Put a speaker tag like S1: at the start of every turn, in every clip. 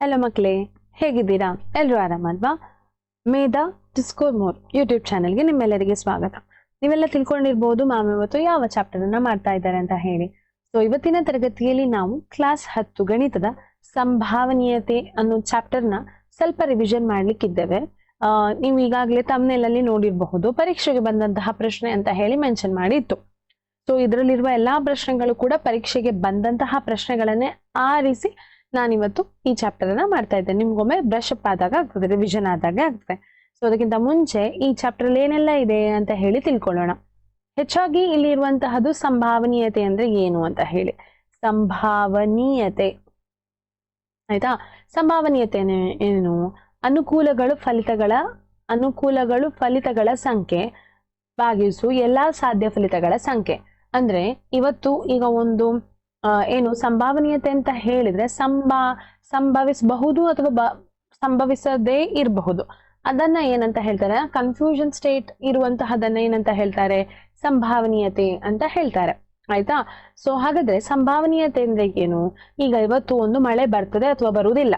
S1: Hello ಮಕ್ಕಳೇ. ಹೇಗಿದ್ದೀರಾ? ಎಲ್ಲರೂ ಆರಾಮಲ್ವಾ? ಮೇಧಾ ಡಿಸ್ಕೋರ್ ಮೋರ್ ಯೂಟ್ಯೂಬ್ ಚಾನೆಲ್ಗೆ ನಿಮ್ಮೆಲ್ಲರಿಗೆ ಸ್ವಾಗತ. ನೀವೆಲ್ಲ ತಿಳ್ಕೊಂಡಿರ್ಬೋದು ಮ್ಯಾಮ್ ಇವತ್ತು ಯಾವ ಚಾಪ್ಟರ್ ಅನ್ನ ಮಾಡ್ತಾ ಇದ್ದಾರೆ ಅಂತ ಹೇಳಿ. ಸೊ ಇವತ್ತಿನ ತರಗತಿಯಲ್ಲಿ ನಾವು ಕ್ಲಾಸ್ ಹತ್ತು ಗಣಿತದ ಸಂಭಾವನೀಯತೆ ಅನ್ನೋ ಚಾಪ್ಟರ್ನ ಸ್ವಲ್ಪ ರಿವಿಷನ್ ಮಾಡ್ಲಿಕ್ಕಿದ್ದೇವೆ. ನೀವು ಈಗಾಗಲೇ ತಮ್ಮನೆಲ್ಲಲ್ಲಿ ನೋಡಿರಬಹುದು, ಪರೀಕ್ಷೆಗೆ ಬಂದಂತಹ ಪ್ರಶ್ನೆ ಅಂತ ಹೇಳಿ ಮೆನ್ಷನ್ ಮಾಡಿತ್ತು. ಸೊ ಇದರಲ್ಲಿರುವ ಎಲ್ಲಾ ಪ್ರಶ್ನೆಗಳು ಕೂಡ ಪರೀಕ್ಷೆಗೆ ಬಂದಂತಹ ಪ್ರಶ್ನೆಗಳನ್ನೇ ಆರಿಸಿ ನಾನಿವತ್ತು ಈ ಚಾಪ್ಟರ್ ಅನ್ನ ಮಾಡ್ತಾ ಇದ್ದೇನೆ ನಿಮ್ಗೊಮ್ಮೆ ಬ್ರಷ್ ಅಪ್ ಆದಾಗ ಆಗ್ತದೆ ರಿವಿಷನ್ ಆದಾಗ ಆಗ್ತದೆ. ಸೊ ಅದಕ್ಕಿಂತ ಮುಂಚೆ ಈ ಚಾಪ್ಟರ್ ಅಲ್ಲಿ ಏನೆಲ್ಲ ಇದೆ ಅಂತ ಹೇಳಿ ತಿಳ್ಕೊಳ್ಳೋಣ. ಹೆಚ್ಚಾಗಿ ಇಲ್ಲಿ ಇರುವಂತಹದ್ದು ಸಂಭಾವನೀಯತೆ ಅಂದ್ರೆ ಏನು ಅಂತ ಹೇಳಿ. ಸಂಭಾವನೀಯತೆ. ಆಯ್ತಾ? ಸಂಭಾವನೀಯತೆ ಏನು? ಅನುಕೂಲಗಳು, ಫಲಿತಗಳ ಅನುಕೂಲಗಳು, ಫಲಿತಗಳ ಸಂಖ್ಯೆ, ಭಾಗಿಸು ಎಲ್ಲಾ ಸಾಧ್ಯ ಫಲಿತಗಳ ಸಂಖ್ಯೆ. ಅಂದ್ರೆ ಇವತ್ತು ಈಗ ಒಂದು ಏನು ಸಂಭಾವನೀಯತೆ ಅಂತ ಹೇಳಿದ್ರೆ ಸಂಭಾ, ಸಂಭವಿಸಬಹುದು ಅಥವಾ ಬ, ಸಂಭವಿಸದೇ ಇರಬಹುದು. ಅದನ್ನ ಏನಂತ ಹೇಳ್ತಾರೆ? ಕನ್ಫ್ಯೂಷನ್ ಸ್ಟೇಟ್ ಇರುವಂತಹದನ್ನ ಏನಂತ ಹೇಳ್ತಾರೆ? ಸಂಭಾವನೀಯತೆ ಅಂತ ಹೇಳ್ತಾರೆ. ಆಯ್ತಾ? ಸೊ ಹಾಗಾದ್ರೆ ಸಂಭಾವನೀಯತೆ ಅಂದ್ರೆ ಏನು? ಈಗ ಇವತ್ತು ಒಂದು ಮಳೆ ಬರ್ತದೆ ಅಥವಾ ಬರುವುದಿಲ್ಲ.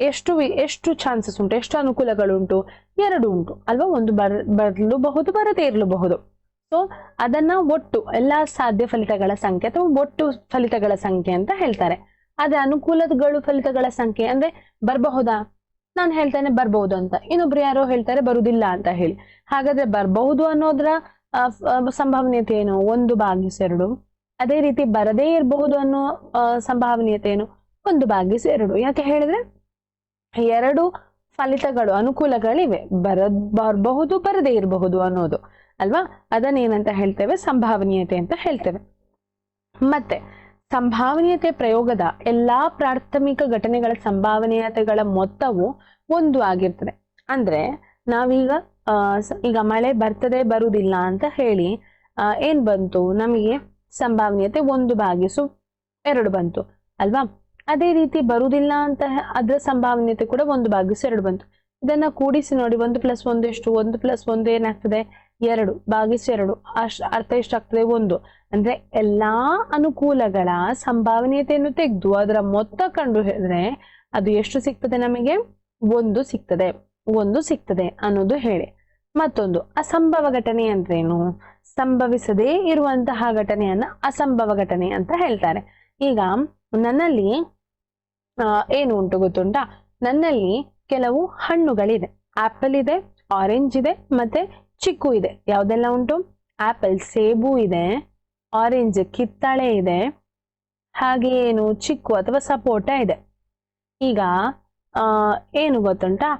S1: ಎಷ್ಟು ಎಷ್ಟು ಚಾನ್ಸಸ್ ಉಂಟು? ಎಷ್ಟು ಅನುಕೂಲಗಳುಂಟು ಎರಡು ಉಂಟು. ಅಲ್ವಾ? ಒಂದು ಬರ್, ಬರಲೂಬಹುದು, ಬರದೇ ಇರಲೂಬಹುದು. ಸೊ ಅದನ್ನ ಒಟ್ಟು ಎಲ್ಲಾ ಸಾಧ್ಯ ಫಲಿತಗಳ ಸಂಖ್ಯೆ ಅಥವಾ ಒಟ್ಟು ಫಲಿತಗಳ ಸಂಖ್ಯೆ ಅಂತ ಹೇಳ್ತಾರೆ. ಆದ್ರೆ ಅನುಕೂಲಗಳು ಫಲಿತಗಳ ಸಂಖ್ಯೆ ಅಂದ್ರೆ ಬರಬಹುದಾ? ನಾನು ಹೇಳ್ತೇನೆ ಬರಬಹುದು ಅಂತ. ಇನ್ನೊಬ್ರು ಯಾರೋ ಹೇಳ್ತಾರೆ ಬರುವುದಿಲ್ಲ ಅಂತ ಹೇಳಿ. ಹಾಗಾದ್ರೆ ಬರಬಹುದು ಅನ್ನೋದ್ರ ಸಂಭವನೀಯತೆ ಏನು? ಒಂದು ಭಾಗಿಸು ಎರಡು. ಅದೇ ರೀತಿ ಬರದೇ ಇರಬಹುದು ಅನ್ನೋ ಸಂಭಾವನೀಯತೆ ಏನು? ಒಂದು ಭಾಗಿಸು ಎರಡು. ಯಾಕೆ ಹೇಳಿದ್ರೆ? ಎರಡು ಫಲಿತಗಳು, ಅನುಕೂಲಗಳಿವೆ. ಬರ ಬರಬಹುದು, ಬರದೇ ಇರಬಹುದು ಅನ್ನೋದು. ಅಲ್ವಾ? ಅದನ್ನೇನಂತ ಹೇಳ್ತೇವೆ? ಸಂಭಾವನೀಯತೆ ಅಂತ ಹೇಳ್ತೇವೆ. ಮತ್ತೆ, ಸಂಭಾವನೀಯತೆ ಪ್ರಯೋಗದ ಎಲ್ಲಾ ಪ್ರಾಥಮಿಕ ಘಟನೆಗಳ ಸಂಭಾವನೀಯತೆಗಳ ಮೊತ್ತವು ಒಂದು ಆಗಿರ್ತದೆ. ಅಂದ್ರೆ, ನಾವೀಗ ಈಗ ಮಳೆ ಬರ್ತದೆ ಬರುವುದಿಲ್ಲ ಅಂತ ಹೇಳಿ ಏನ್ ಬಂತು? ನಮಗೆ ಸಂಭಾವನೀಯತೆ ಒಂದು ಭಾಗಿಸು ಎರಡು ಬಂತು. ಅಲ್ವಾ? ಅದೇ ರೀತಿ ಬರುವುದಿಲ್ಲ ಅಂತ ಅದರ ಸಂಭಾವನೀಯತೆ ಕೂಡ ಒಂದು ಭಾಗಿಸು ಎರಡು ಬಂತು. ಇದನ್ನ ಕೂಡಿಸಿ ನೋಡಿ, ಒಂದು ಪ್ಲಸ್ ಒಂದು ಎಷ್ಟು? ಒಂದು ಪ್ಲಸ್ ಒಂದು ಏನಾಗ್ತದೆ? ಎರಡು ಭಾಗಿಸು ಎರಡು ಅಶ್ ಅರ್ಥ ಎಷ್ಟಾಗ್ತದೆ ಒಂದು. ಅಂದ್ರೆ ಎಲ್ಲಾ ಅನುಕೂಲಗಳ ಸಂಭಾವನೀಯತೆಯನ್ನು ತೆಗೆದು ಅದರ ಮೊತ್ತ ಕಂಡು ಹೇಳಿದ್ರೆ ಅದು ಎಷ್ಟು ಸಿಗ್ತದೆ ನಮಗೆ? ಒಂದು ಸಿಗ್ತದೆ ಒಂದು ಸಿಗ್ತದೆ ಅನ್ನೋದು ಹೇಳಿ. ಮತ್ತೊಂದು ಅಸಂಭವ ಘಟನೆ ಅಂದ್ರೇನು? ಸಂಭವಿಸದೇ ಇರುವಂತಹ ಘಟನೆಯನ್ನ ಅಸಂಭವ ಘಟನೆ ಅಂತ ಹೇಳ್ತಾರೆ. ಈಗ ನನ್ನಲ್ಲಿ ಆ, ಏನು ಉಂಟು ಗೊತ್ತುಂಟಾ? ನನ್ನಲ್ಲಿ ಕೆಲವು ಹಣ್ಣುಗಳಿದೆ. ಆಪಲ್ ಇದೆ ಆರೆಂಜ್ ಇದೆ ಮತ್ತೆ ಚಿಕ್ಕು ಇದೆ. ಯಾವುದೆಲ್ಲ ಉಂಟು? ಆಪಲ್, ಸೇಬು ಇದೆ ಆರೆಂಜ್ ಕಿತ್ತಳೆ ಇದೆ, ಹಾಗೆ ಏನು ಚಿಕ್ಕು ಅಥವಾ ಸಪೋಟ ಇದೆ. ಈಗ ಏನು ಗೊತ್ತುಂಟಾ?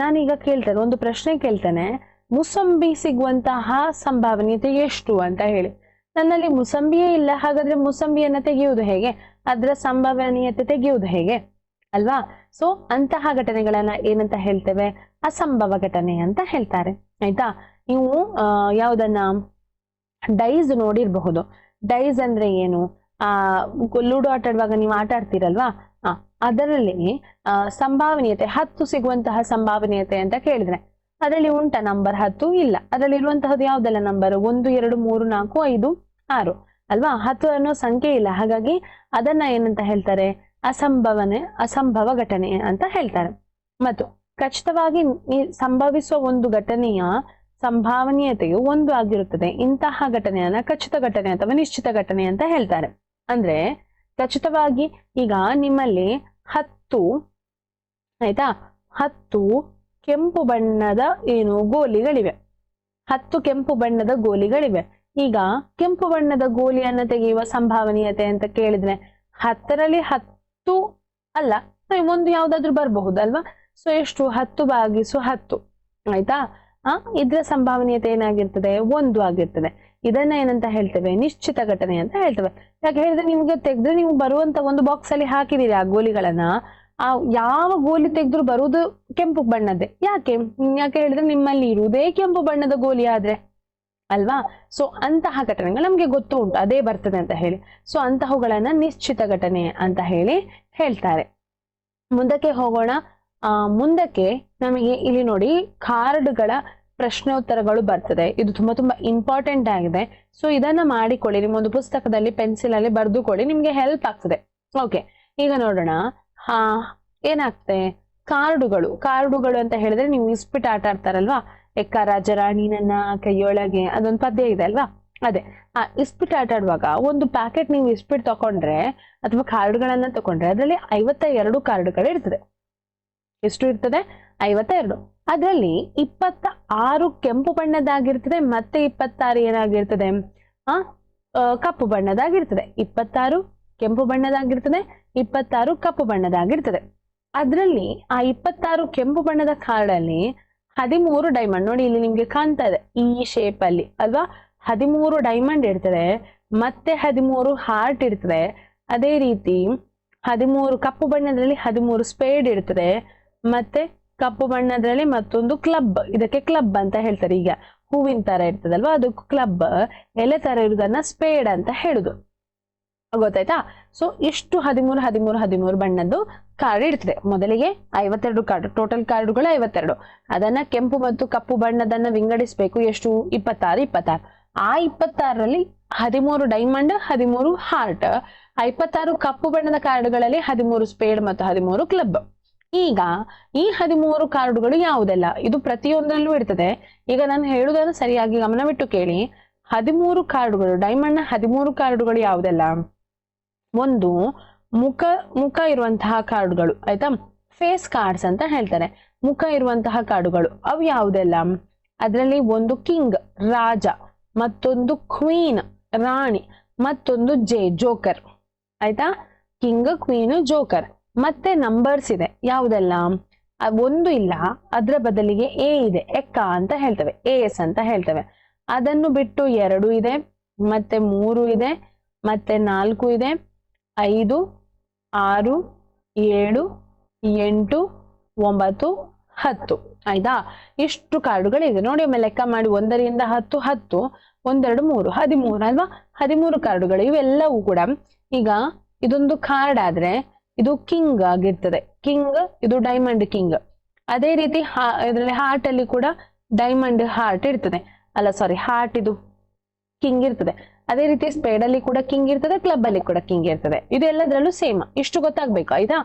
S1: ನಾನೀಗ ಕೇಳ್ತೇನೆ, ಒಂದು ಪ್ರಶ್ನೆ ಕೇಳ್ತೇನೆ. ಮುಸಂಬಿ ಸಿಗುವಂತಹ ಸಂಭಾವನೀಯತೆ ಎಷ್ಟು ಅಂತ ಹೇಳಿ. ನನ್ನಲ್ಲಿ ಮುಸಂಬಿಯೇ ಇಲ್ಲ, ಹಾಗಾದ್ರೆ ಮುಸಂಬಿಯನ್ನ ತೆಗೆಯುವುದು ಹೇಗೆ? ಅದರ ಸಂಭವನೀಯತೆ ತೆಗೆಯುವುದು ಹೇಗೆ? ಅಲ್ವಾ? ಸೊ ಅಂತಹ ಘಟನೆಗಳನ್ನ ಏನಂತ ಹೇಳ್ತೇವೆ? ಅಸಂಭವ ಘಟನೆ ಅಂತ ಹೇಳ್ತಾರೆ. ಆಯ್ತಾ? ನೀವು ಯಾವುದನ್ನ ಡೈಸ್ ನೋಡಿರ್ಬಹುದು. ಡೈಸ್ ಅಂದ್ರೆ ಏನು? ಆ, ಲೂಡೋ ಆಟ ಆಡುವಾಗ ನೀವು ಆಟ ಆಡ್ತೀರಲ್ವಾ? ಅದರಲ್ಲಿ ಸಂಭಾವನೀಯತೆ, ಹತ್ತು ಸಿಗುವಂತಹ ಸಂಭಾವನೀಯತೆ ಅಂತ ಕೇಳಿದ್ರೆ, ಅದರಲ್ಲಿ ಉಂಟ ನಂಬರ್ ಹತ್ತು ಇಲ್ಲ. ಅದರಲ್ಲಿ ಇರುವಂತಹದ್ದು ಯಾವ್ದೆಲ್ಲ ನಂಬರ್? ಒಂದು, ಎರಡು, ಮೂರು, ನಾಲ್ಕು, ಐದು, ಆರು, ಅಲ್ವಾ? ಹತ್ತು ಅನ್ನೋ ಸಂಖ್ಯೆ ಇಲ್ಲ. ಹಾಗಾಗಿ ಅದನ್ನ ಏನಂತ ಹೇಳ್ತಾರೆ? ಅಸಂಭವನೆ, ಅಸಂಭವ ಘಟನೆ ಅಂತ ಹೇಳ್ತಾರೆ. ಮತ್ತು ಖಚಿತವಾಗಿ ಸಂಭವಿಸುವ ಒಂದು ಘಟನೆಯ ಸಂಭಾವನೀಯತೆಯು ಒಂದು ಆಗಿರುತ್ತದೆ. ಇಂತಹ ಘಟನೆಯನ್ನ ಖಚಿತ ಘಟನೆ ಅಥವಾ ನಿಶ್ಚಿತ ಘಟನೆ ಅಂತ ಹೇಳ್ತಾರೆ. ಅಂದ್ರೆ ಖಚಿತವಾಗಿ ಈಗ ನಿಮ್ಮಲ್ಲಿ ಹತ್ತು ಆಯ್ತಾ? ಹತ್ತು ಕೆಂಪು ಬಣ್ಣದ ಏನು ಗೋಲಿಗಳಿವೆ. ಹತ್ತು ಕೆಂಪು ಬಣ್ಣದ ಗೋಲಿಗಳಿವೆ. ಈಗ ಕೆಂಪು ಬಣ್ಣದ ಗೋಲಿಯನ್ನು ತೆಗೆಯುವ ಸಂಭಾವನೀಯತೆ ಅಂತ ಕೇಳಿದ್ರೆ ಹತ್ತರಲ್ಲಿ ಹತ್ತು ಅಲ್ಲ ಒಂದು ಯಾವ್ದಾದ್ರು ಬರಬಹುದಲ್ವಾ? ಸೊ ಎಷ್ಟು? ಹತ್ತು ಭಾಗಿಸು ಹತ್ತು. ಆಯ್ತಾ? ಆ, ಇದ್ರ ಸಂಭಾವನೀಯತೆ ಏನಾಗಿರ್ತದೆ? ಒಂದು ಆಗಿರ್ತದೆ. ಇದನ್ನ ಏನಂತ ಹೇಳ್ತೇವೆ? ನಿಶ್ಚಿತ ಘಟನೆ ಅಂತ ಹೇಳ್ತೇವೆ. ಯಾಕೆ ಹೇಳಿದ್ರೆ ನಿಮ್ಗೆ ತೆಗೆದ್ರೆ ನೀವು ಬರುವಂತ ಒಂದು ಬಾಕ್ಸ್ ಅಲ್ಲಿ ಹಾಕಿದೀರಿ ಆ ಗೋಲಿಗಳನ್ನ. ಆ, ಯಾವ ಗೋಲಿ ತೆಗೆದ್ರು ಬರುವುದು ಕೆಂಪು ಬಣ್ಣದ್ದೇ. ಯಾಕೆ? ಯಾಕೆ ಹೇಳಿದ್ರೆ ನಿಮ್ಮಲ್ಲಿ ಇರುವುದೇ ಕೆಂಪು ಬಣ್ಣದ ಗೋಲಿ ಆದ್ರೆ. ಅಲ್ವಾ? ಸೊ ಅಂತಹ ಘಟನೆಗಳು ನಮ್ಗೆ ಗೊತ್ತು ಉಂಟು. ಅದೇ ಬರ್ತದೆ ಅಂತ ಹೇಳಿ. ಸೊ ಅಂತಹವುಗಳನ್ನ ನಿಶ್ಚಿತ ಘಟನೆ ಅಂತ ಹೇಳಿ ಹೇಳ್ತಾರೆ. ಮುಂದಕ್ಕೆ ಹೋಗೋಣ. ಮುಂದಕ್ಕೆ ನಮಗೆ ಇಲ್ಲಿ ನೋಡಿ ಕಾರ್ಡ್ಗಳ ಪ್ರಶ್ನೋತ್ತರಗಳು ಬರ್ತದೆ. ಇದು ತುಂಬಾ ತುಂಬಾ ಇಂಪಾರ್ಟೆಂಟ್ ಆಗಿದೆ. ಸೊ ಇದನ್ನ ಮಾಡಿಕೊಳ್ಳಿ. ನಿಮ್ಮ ಒಂದು ಪುಸ್ತಕದಲ್ಲಿ ಪೆನ್ಸಿಲ್ ಅಲ್ಲಿ ಬರೆದುಕೊಳ್ಳಿ. ನಿಮ್ಗೆ ಹೆಲ್ಪ್ ಆಗ್ತದೆ. ಓಕೆ ಈಗ ನೋಡೋಣ. ಹಾ, ಏನಾಗ್ತದೆ? ಕಾರ್ಡುಗಳು. ಕಾರ್ಡುಗಳು ಅಂತ ಹೇಳಿದ್ರೆ ನೀವು ಇಸ್ಪಿಟ್ ಆಟ ಆಡ್ತಾರಲ್ವಾ? ಎಕ್ಕ ರಾಜರಾಣಿ ನನ್ನ ಕೈಯೊಳಗೆ ಅದೊಂದು ಪದ್ಯ ಇದೆ ಅಲ್ವಾ? ಅದೇ. ಆ, ಇಸ್ಪಿಟ್ ಆಟ ಆಡುವಾಗ ಒಂದು ಪ್ಯಾಕೆಟ್ ನೀವು ಇಸ್ಪಿಟ್ ತಕೊಂಡ್ರೆ ಅಥವಾ ಕಾರ್ಡ್ಗಳನ್ನ ತಕೊಂಡ್ರೆ, ಅದರಲ್ಲಿ ಐವತ್ತ ಎರಡು ಕಾರ್ಡ್ಗಳು ಇರ್ತದೆ. ಎಷ್ಟು ಇರ್ತದೆ? ಐವತ್ತೆರಡು. ಅದರಲ್ಲಿ ಇಪ್ಪತ್ತ ಆರು ಕೆಂಪು ಬಣ್ಣದಾಗಿರ್ತದೆ ಮತ್ತೆ ಇಪ್ಪತ್ತಾರು ಏನಾಗಿರ್ತದೆ? ಆ ಕಪ್ಪು ಬಣ್ಣದಾಗಿರ್ತದೆ ಇಪ್ಪತ್ತಾರು ಕೆಂಪು ಬಣ್ಣದಾಗಿರ್ತದೆ ಇಪ್ಪತ್ತಾರು ಕಪ್ಪು ಬಣ್ಣದಾಗಿರ್ತದೆ ಅದರಲ್ಲಿ ಆ ಇಪ್ಪತ್ತಾರು ಕೆಂಪು ಬಣ್ಣದ ಕಾರ್ಡಲ್ಲಿ ಹದಿಮೂರು ಡೈಮಂಡ್ ನೋಡಿ ಇಲ್ಲಿ ನಿಮ್ಗೆ ಕಾಣ್ತಾ ಇದೆ. ಈ ಶೇಪ್ ಅಲ್ಲಿ, ಅಲ್ವಾ? ಹದಿಮೂರು ಡೈಮಂಡ್ ಇರ್ತದೆ, ಮತ್ತೆ ಹದಿಮೂರು ಹಾರ್ಟ್ ಇರ್ತದೆ. ಅದೇ ರೀತಿ ಹದಿಮೂರು ಕಪ್ಪು ಬಣ್ಣದಲ್ಲಿ ಹದಿಮೂರು ಸ್ಪೇಡ್ ಇರ್ತದೆ. ಮತ್ತೆ ಕಪ್ಪು ಬಣ್ಣದಲ್ಲಿ ಮತ್ತೊಂದು ಕ್ಲಬ್ ಇದಕ್ಕೆ ಕ್ಲಬ್ ಅಂತ ಹೇಳ್ತಾರೆ. ಈಗ ಹೂವಿನ ತರ ಇರ್ತದಲ್ವಾ ಅದು ಕ್ಲಬ್ ಎಲೆ ತರ ಇರುವುದನ್ನ ಸ್ಪೇಡ್ ಅಂತ ಹೇಳುದು. ಗೊತ್ತಾಯ್ತಾ? ಸೊ ಇಷ್ಟು ಹದಿಮೂರು ಹದಿಮೂರು ಹದಿಮೂರು ಬಣ್ಣದ್ದು ಕಾರ್ಡ್ ಇರ್ತದೆ. ಮೊದಲಿಗೆ ಐವತ್ತೆರಡು ಕಾರ್ಡ್ ಟೋಟಲ್ ಕಾರ್ಡ್ಗಳು ಐವತ್ತೆರಡು. ಅದನ್ನ ಕೆಂಪು ಮತ್ತು ಕಪ್ಪು ಬಣ್ಣದನ್ನ ವಿಂಗಡಿಸಬೇಕು. ಎಷ್ಟು? ಇಪ್ಪತ್ತಾರು ಇಪ್ಪತ್ತಾರು. ಆ ಇಪ್ಪತ್ತಾರರಲ್ಲಿ ಹದಿಮೂರು ಡೈಮಂಡ್ ಹದಿಮೂರು ಹಾರ್ಟ್ ಆ ಇಪ್ಪತ್ತಾರು ಕಪ್ಪು ಬಣ್ಣದ ಕಾರ್ಡ್ಗಳಲ್ಲಿ ಹದಿಮೂರು ಸ್ಪೇಡ್ ಮತ್ತು ಹದಿಮೂರು ಕ್ಲಬ್ ಈಗ ಈ ಹದಿಮೂರು ಕಾರ್ಡುಗಳು ಯಾವುದೆಲ್ಲ? ಇದು ಪ್ರತಿಯೊಂದರಲ್ಲೂ ಇರ್ತದೆ. ಈಗ ನಾನು ಹೇಳುವುದನ್ನು ಸರಿಯಾಗಿ ಗಮನವಿಟ್ಟು ಕೇಳಿ. ಹದಿಮೂರು ಕಾರ್ಡುಗಳು, ಡೈಮಂಡ್ನ ಹದಿಮೂರು ಕಾರ್ಡುಗಳು ಯಾವುದೆಲ್ಲ? ಒಂದು, ಮುಖ ಮುಖ ಇರುವಂತಹ ಕಾರ್ಡುಗಳು, ಆಯ್ತಾ? ಫೇಸ್ ಕಾರ್ಡ್ಸ್ ಅಂತ ಹೇಳ್ತಾರೆ. ಮುಖ ಇರುವಂತಹ ಕಾರ್ಡುಗಳು, ಅವು ಯಾವುದೆಲ್ಲ? ಅದರಲ್ಲಿ ಒಂದು ಕಿಂಗ್, ರಾಜ, ಮತ್ತೊಂದು ಕ್ವೀನ್, ರಾಣಿ, ಮತ್ತೊಂದು ಜೆ, ಜೋಕರ್, ಆಯ್ತಾ? King, queen, joker. ಮತ್ತೆ ನಂಬರ್ಸ್ ಇದೆ. ಯಾವುದೆಲ್ಲ? ಒಂದು ಇಲ್ಲ, ಅದರ ಬದಲಿಗೆ ಎ ಇದೆ. ಎಕ್ಕ ಅಂತ ಹೇಳ್ತವೆ. ಎ ಎಸ್ ಅಂತ ಹೇಳ್ತವೆ. ಅದನ್ನು ಬಿಟ್ಟು ಎರಡು ಇದೆ, ಮತ್ತೆ ಮೂರು ಇದೆ, ಮತ್ತೆ ನಾಲ್ಕು ಇದೆ, ಐದು, ಆರು, ಏಳು, ಎಂಟು, ಒಂಬತ್ತು, ಹತ್ತು. ಆಯ್ತಾ? ಇಷ್ಟು ಕಾರ್ಡುಗಳಿದೆ ನೋಡಿ ಒಮ್ಮೆ ಲೆಕ್ಕ ಮಾಡಿ. ಒಂದರಿಂದ ಹತ್ತು ಹತ್ತು. ಒಂದೆರಡು, ಮೂರು. ಹದಿಮೂರು ಅಲ್ವಾ? ಹದಿಮೂರು ಕಾರ್ಡುಗಳು ಇವೆಲ್ಲವೂ ಕೂಡ ಈಗ ಇದೊಂದು ಕಾರ್ಡ್ ಆದ್ರೆ ಇದು ಕಿಂಗ್ ಆಗಿರ್ತದೆ. ಕಿಂಗ್ ಇದು ಡೈಮಂಡ್ ಕಿಂಗ್ ಅದೇ ರೀತಿ ಇದರಲ್ಲಿ ಹಾರ್ಟ್ ಅಲ್ಲಿ ಕೂಡ ಡೈಮಂಡ್ ಹಾರ್ಟ್ ಇರ್ತದೆ. ಅಲ್ಲ ಸಾರಿ ಹಾರ್ಟ್ ಇದು ಕಿಂಗ್ ಇರ್ತದೆ. ಅದೇ ರೀತಿ ಸ್ಪೇಡ್ ಅಲ್ಲಿ ಕೂಡ ಕಿಂಗ್ ಇರ್ತದೆ ಕ್ಲಬ್ ಅಲ್ಲಿ ಕೂಡ ಕಿಂಗ್ ಇರ್ತದೆ. ಇದು ಎಲ್ಲದರಲ್ಲೂ ಸೇಮ್ ಇಷ್ಟು ಗೊತ್ತಾಗ್ಬೇಕು, ಆಯ್ತಾ?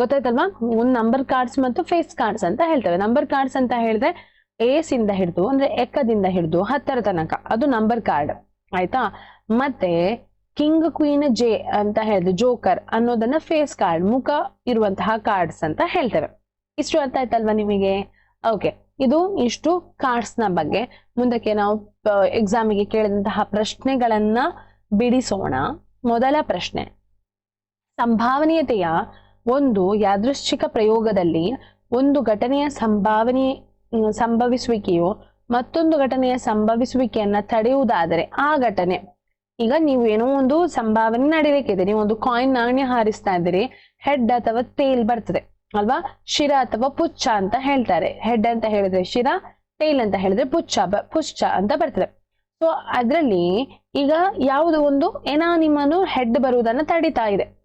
S1: ಗೊತ್ತಾಯ್ತಲ್ವಾ? ಒಂದು ನಂಬರ್ ಕಾರ್ಡ್ಸ್ ಮತ್ತು ಫೇಸ್ ಕಾರ್ಡ್ಸ್ ಅಂತ ಹೇಳ್ತೇವೆ. ನಂಬರ್ ಕಾರ್ಡ್ಸ್ ಅಂತ ಹೇಳಿದ್ರೆ ಏಸ್ ಇಂದ ಹಿಡಿದು, ಅಂದ್ರೆ ಎಕ್ಕದಿಂದ ಹಿಡಿದು, ಹತ್ತರ ತನಕ. ಅದು ನಂಬರ್ ಕಾರ್ಡ್ ಆಯ್ತಾ? ಮತ್ತೆ ಕಿಂಗ್, ಕ್ವೀನ್, ಜೆ ಅಂತ ಹೇಳಿದ್ರೆ ಜೋಕರ್ ಅನ್ನೋದನ್ನ ಫೇಸ್ ಕಾರ್ಡ್, ಮುಖ ಇರುವಂತಹ ಕಾರ್ಡ್ಸ್ ಅಂತ ಹೇಳ್ತೇವೆ. ಇಷ್ಟು ಅರ್ಥ ಆಯ್ತಲ್ವಾ ನಿಮಗೆ? ಓಕೆ ಇದು ಇಷ್ಟು ಕಾರ್ಡ್ಸ್ನ ಬಗ್ಗೆ. ಮುಂದಕ್ಕೆ ನಾವು ಎಕ್ಸಾಮಿಗೆ ಕೇಳಿದಂತಹ ಪ್ರಶ್ನೆಗಳನ್ನ ಬಿಡಿಸೋಣ. ಮೊದಲ ಪ್ರಶ್ನೆ. ಸಂಭಾವನೀಯತೆಯ ಒಂದು ಯಾದೃಶ್ಚಿಕ ಪ್ರಯೋಗದಲ್ಲಿ ಒಂದು ಘಟನೆಯ ಸಂಭಾವನೆ ಸಂಭವಿಸುವಿಕೆಯು ಮತ್ತೊಂದು ಘಟನೆಯ ಸಂಭವಿಸುವಿಕೆಯನ್ನ ತಡೆಯುವುದಾದರೆ ಆ ಘಟನೆ ಈಗ ನೀವು ಏನೋ ಒಂದು ಸಂಭಾವನೆ ನಡೀಲಿಕ್ಕಿದೆ ನೀವು ಒಂದು ಕಾಯಿನ್ ನಾಣ್ಯ ಹಾರಿಸ್ತಾ ಇದ್ದೀರಿ. ಹೆಡ್ ಅಥವಾ ಟೇಲ್ ಬರ್ತದೆ. ಅಲ್ವಾ? ಶಿರ ಅಥವಾ ಪುಚ್ಚ ಅಂತ ಹೇಳ್ತಾರೆ. ಹೆಡ್ ಅಂತ ಹೇಳಿದ್ರೆ ಶಿರ ಟೇಲ್ ಅಂತ ಹೇಳಿದ್ರೆ ಪುಚ್ಚ ಪುಚ್ಚ ಅಂತ ಬರ್ತದೆ. ಸೊ ಅದ್ರಲ್ಲಿ ಈಗ ಯಾವುದು ಒಂದು ಏನಾ ನಿಮ್ಮನ್ನು ಹೆಡ್ ಬರುವುದನ್ನ ತಡಿತಾ ಇದೆ.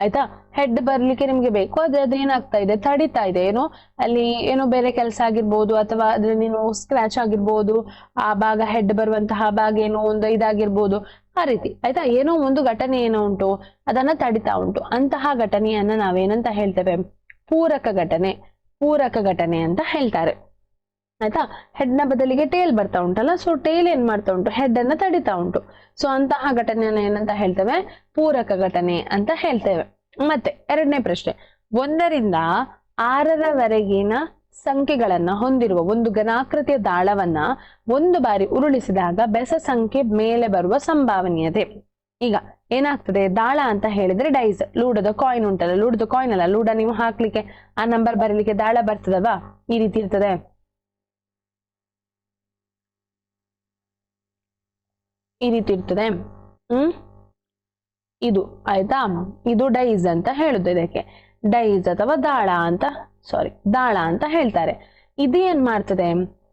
S1: ಆಯ್ತಾ? ಹೆಡ್ ಬರ್ಲಿಕ್ಕೆ ನಿಮ್ಗೆ ಬೇಕು. ಅದ್ರ ಅದು ಏನಾಗ್ತಾ ಇದೆ? ತಡಿತಾ ಇದೆ. ಏನೋ ಅಲ್ಲಿ ಏನೋ ಬೇರೆ ಕೆಲಸ ಆಗಿರ್ಬೋದು, ಅಥವಾ ಅದ್ರಲ್ಲಿ ಸ್ಕ್ರಾಚ್ ಆಗಿರ್ಬೋದು, ಆ ಭಾಗ ಹೆಡ್ ಬರುವಂತಹ ಭಾಗ ಏನೋ ಒಂದು ಇದಾಗಿರ್ಬೋದು. ಆ ರೀತಿ. ಆಯ್ತಾ? ಏನೋ ಒಂದು ಘಟನೆ ಏನೋ ಉಂಟು, ಅದನ್ನ ತಡಿತಾ ಉಂಟು. ಅಂತಹ ಘಟನೆಯನ್ನ ನಾವೇನಂತ ಹೇಳ್ತೇವೆ? ಪೂರಕ ಘಟನೆ ಪೂರಕ ಘಟನೆ ಅಂತ ಹೇಳ್ತಾರೆ. ಆಯ್ತಾ? ಹೆಡ್ನ ಬದಲಿಗೆ ಟೇಲ್ ಬರ್ತಾ ಉಂಟಲ್ಲ ಸೊ ಟೇಲ್ ಏನ್ ಮಾಡ್ತಾ ಉಂಟು? ಹೆಡ್ ಅನ್ನ ತಡಿತಾ ಉಂಟು. ಸೊ ಅಂತಹ ಘಟನೆಯನ್ನ ಏನಂತ ಹೇಳ್ತೇವೆ? ಪೂರಕ ಘಟನೆ ಅಂತ ಹೇಳ್ತೇವೆ. ಮತ್ತೆ ಎರಡನೇ ಪ್ರಶ್ನೆ. ಒಂದರಿಂದ ಆರರವರೆಗಿನ ಸಂಖ್ಯೆಗಳನ್ನ ಹೊಂದಿರುವ ಒಂದು ಘನಾಕೃತಿಯ ದಾಳವನ್ನ ಒಂದು ಬಾರಿ ಉರುಳಿಸಿದಾಗ ಬೆಸ ಸಂಖ್ಯೆ ಮೇಲೆ ಬರುವ ಸಂಭಾವನೀಯತೆ. ಈಗ ಏನಾಗ್ತದೆ? ದಾಳ ಅಂತ ಹೇಳಿದ್ರೆ ಡೈಸ್. ಲೂಡದ ಕಾಯಿನ್ ಉಂಟಲ್ಲ, ಲೂಡದ ಕಾಯಿನ್ ಅಲ್ಲ. ಲೂಡ ನೀವು ಹಾಕ್ಲಿಕ್ಕೆ ಆ ನಂಬರ್ ಬರೀಲಿಕ್ಕೆ ದಾಳ ಬರ್ತದಲ್ವಾ? ಈ ರೀತಿ ಇರ್ತದೆ. ಈ ರೀತಿ ಇರ್ತದೆ. ಹ್ಮ್? ಇದು ಆಯ್ತಾ? ಇದು ಡೈಸ್ ಅಂತ ಹೇಳುದು ಇದಕ್ಕೆ. ಡೈಸ್ ಅಥವಾ ದಾಳ ಅಂತ ಸಾರಿ ದಾಳ ಅಂತ ಹೇಳ್ತಾರೆ. ಇದು ಏನ್ ಮಾಡ್ತದೆ?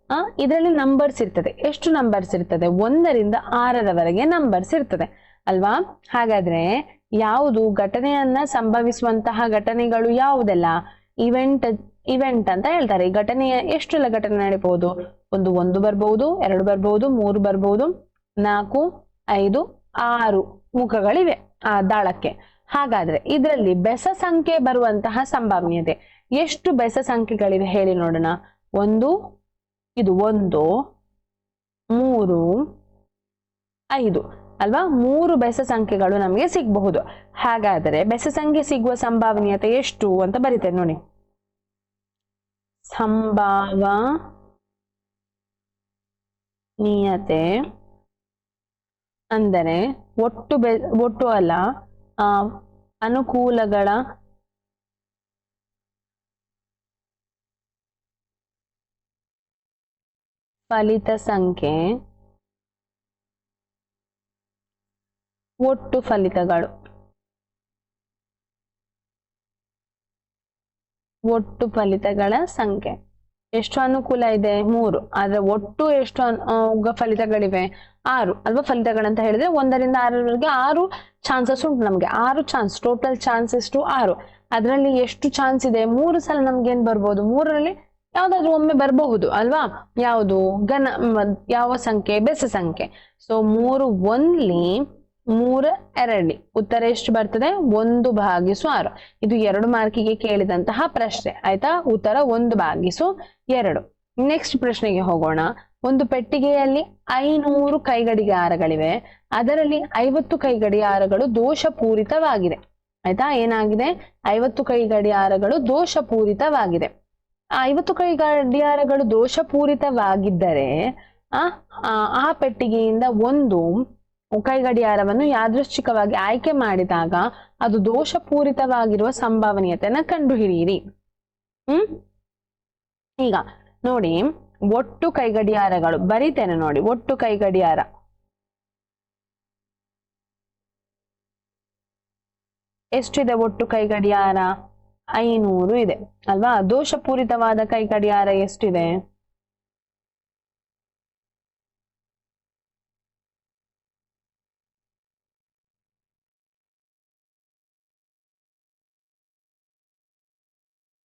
S1: ಆ, ಇದರಲ್ಲಿ ನಂಬರ್ಸ್ ಇರ್ತದೆ. ಎಷ್ಟು ನಂಬರ್ಸ್ ಇರ್ತದೆ? ಒಂದರಿಂದ ಆರರವರೆಗೆ ನಂಬರ್ಸ್ ಇರ್ತದೆ. ಅಲ್ವಾ? ಹಾಗಾದ್ರೆ ಯಾವುದು ಘಟನೆಯನ್ನ ಸಂಭವಿಸುವಂತಹ ಘಟನೆಗಳು ಯಾವುದೆಲ್ಲ? ಇವೆಂಟ್ ಇವೆಂಟ್ ಅಂತ ಹೇಳ್ತಾರೆ. ಈ ಘಟನೆಯ ಎಷ್ಟೆಲ್ಲ ಘಟನೆ ನಡೀಬಹುದು? ಒಂದು ಒಂದು ಬರ್ಬಹುದು, ಎರಡು ಬರ್ಬಹುದು, ಮೂರು ಬರ್ಬಹುದು, ನಾಲ್ಕು, ಐದು, ಆರು ಮುಖಗಳಿವೆ ಆ ದಾಳಕ್ಕೆ. ಹಾಗಾದ್ರೆ ಇದರಲ್ಲಿ ಬೆಸ ಸಂಖ್ಯೆ ಬರುವಂತಹ ಸಂಭಾವ್ಯತೆ. ಎಷ್ಟು ಬೆಸ ಸಂಖ್ಯೆಗಳಿವೆ ಹೇಳಿ ನೋಡೋಣ. ಒಂದು, ಇದು ಒಂದು, ಮೂರು, ಐದು. ಅಲ್ವಾ? ಮೂರು ಬೆಸ ಸಂಖ್ಯೆಗಳು ನಮಗೆ ಸಿಗಬಹುದು. ಹಾಗಾದರೆ ಬೆಸ ಸಂಖ್ಯೆ ಸಿಗುವ ಸಂಭಾವನೀಯತೆ ಎಷ್ಟು ಅಂತ ಬರೀತೇನೆ ನೋಡಿ. ಸಂಭಾವನೀಯತೆ ಅಂದರೆ ಒಟ್ಟು ಬೆ ಒಟ್ಟು ಅಲ್ಲ ಅನುಕೂಲಗಳ ಫಲಿತ ಸಂಖ್ಯೆ ಒಟ್ಟು ಫಲಿತಗಳು. ಒಟ್ಟು ಫಲಿತಗಳ ಸಂಖ್ಯೆ. ಎಷ್ಟು ಅನುಕೂಲ ಇದೆ? ಮೂರು. ಆದ್ರೆ ಒಟ್ಟು ಎಷ್ಟು ಫಲಿತಗಳಿವೆ? ಆರು. ಅಲ್ವಾ ಫಲಿತಗಳಂತ ಹೇಳಿದ್ರೆ ಒಂದರಿಂದ ಆರರವರೆಗೆ ಆರು ಚಾನ್ಸಸ್ ಉಂಟು ನಮ್ಗೆ. ಆರು ಚಾನ್ಸ್ ಟೋಟಲ್ ಚಾನ್ಸಸ್ ಎಷ್ಟು ಆರು. ಅದರಲ್ಲಿ ಎಷ್ಟು ಚಾನ್ಸ್ ಇದೆ? ಮೂರು ಸಲ ನಮ್ಗೆ ಏನ್ ಬರ್ಬೋದು? ಮೂರರಲ್ಲಿ ಯಾವ್ದಾದ್ರು ಒಮ್ಮೆ ಬರಬಹುದು, ಅಲ್ವಾ? ಯಾವುದು? ಘನ ಯಾವ ಸಂಖ್ಯೆ? ಬೆಸ ಸಂಖ್ಯೆ. ಸೊ ಮೂರು ಒಂದ್ಲಿ ಮೂರ ಎರಡ್ಲಿ. ಉತ್ತರ ಎಷ್ಟು ಬರ್ತದೆ? ಒಂದು ಭಾಗಿಸು ಆರು. ಇದು ಎರಡು ಮಾರ್ಕಿಗೆ ಕೇಳಿದಂತಹ ಪ್ರಶ್ನೆ. ಆಯ್ತಾ? ಉತ್ತರ ಒಂದು ಭಾಗಿಸು ಎರಡು. ನೆಕ್ಸ್ಟ್ ಪ್ರಶ್ನೆಗೆ ಹೋಗೋಣ. ಒಂದು ಪೆಟ್ಟಿಗೆಯಲ್ಲಿ ಐನೂರು ಕೈಗಡಿಗಾರಗಳಿವೆ. ಅದರಲ್ಲಿ ಐವತ್ತು ಕೈಗಡಿಯಾರಗಳು ದೋಷಪೂರಿತವಾಗಿದೆ. ಆಯ್ತಾ? ಏನಾಗಿದೆ? ಐವತ್ತು ಕೈಗಡಿಯಾರಗಳು ದೋಷಪೂರಿತವಾಗಿದೆ. ಐವತ್ತು ಕೈ ಗಡಿಯಾರಗಳು ದೋಷಪೂರಿತವಾಗಿದ್ದರೆ ಆ, ಆ- ಪೆಟ್ಟಿಗೆಯಿಂದ ಒಂದು ಕೈ ಗಡಿಯಾರವನ್ನು ಯಾದೃಚ್ಛಿಕವಾಗಿ ಆಯ್ಕೆ ಮಾಡಿದಾಗ ಅದು ದೋಷಪೂರಿತವಾಗಿರುವ ಸಂಭವನೀಯತೆಯನ್ನು ಕಂಡುಹಿಡಿಯಿರಿ. ಹ್ಮ್? ಈಗ ನೋಡಿ, ಒಟ್ಟು ಕೈ ಗಡಿಯಾರಗಳು, ಬರಿತೇನೆ ನೋಡಿ, ಒಟ್ಟು ಕೈ ಗಡಿಯಾರ. ಎಷ್ಟಿದೆ ಒಟ್ಟು ಕೈ ಗಡಿಯಾರ? ಐನೂರು ಇದೆ. ಅಲ್ವಾ? ದೋಷಪೂರಿತವಾದ ಕೈ ಕಡಿಯಾರ ಎಷ್ಟಿದೆ?